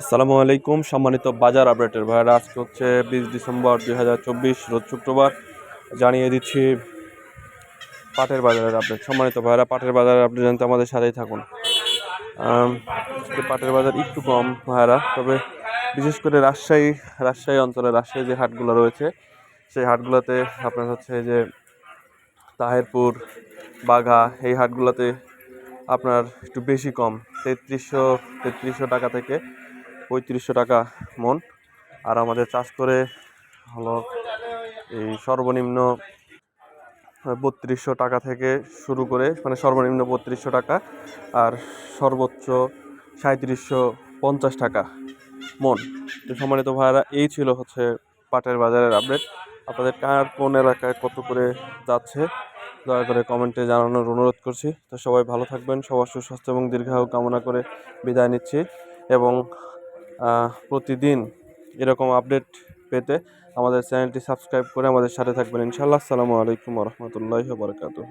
আসসালামু আলাইকুম, সম্মানিত বাজার আপডেটের ভাইরা, আজকে হচ্ছে বিশ ডিসেম্বর দুই হাজার চব্বিশ, রোজ শুক্রবার। জানিয়ে দিচ্ছি পাটের বাজারের আপডেট। সম্মানিত ভাইরা, পাটের বাজারের আপডেট জানতে আমাদের সাথেই থাকুন। পাটের বাজার একটু কম ভাইরা, তবে বিশেষ করে রাজশাহী রাজশাহী অঞ্চলে রাজশাহী যে হাটগুলো রয়েছে, সেই হাটগুলোতে আপনার হচ্ছে যে তাহেরপুর, বাঘা, এই হাটগুলোতে আপনার একটু বেশি কম, তেত্রিশশো তেত্রিশশো টাকা থেকে পঁয়ত্রিশশো টাকা মন। আর আমাদের চাষ করে হলো এই সর্বনিম্ন বত্রিশশো টাকা থেকে শুরু করে মানে সর্বনিম্ন বত্রিশশো টাকা আর সর্বোচ্চ সাঁত্রিশশো পঞ্চাশ টাকা মন। তো সম্মানিত ভাইরা এই ছিল হচ্ছে পাটের বাজারের আপডেট আপনাদের কার কোন এলাকায় কত করে যাচ্ছে, দয়া করে কমেন্টে জানানোর অনুরোধ করছি। তো সবাই ভালো থাকবেন, সবার সুস্বাস্থ্য এবং দীর্ঘায়ু কামনা করে বিদায় নিচ্ছি এবং প্রতিদিন এরকম আপডেট পেতে আমাদের চ্যানেলটি সাবস্ক্রাইব করে আমাদের সাথে থাকবেন। ইনশাআল্লাহ, আসসালামু আলাইকুম রহমতুল্লাহ বরকাতুহ।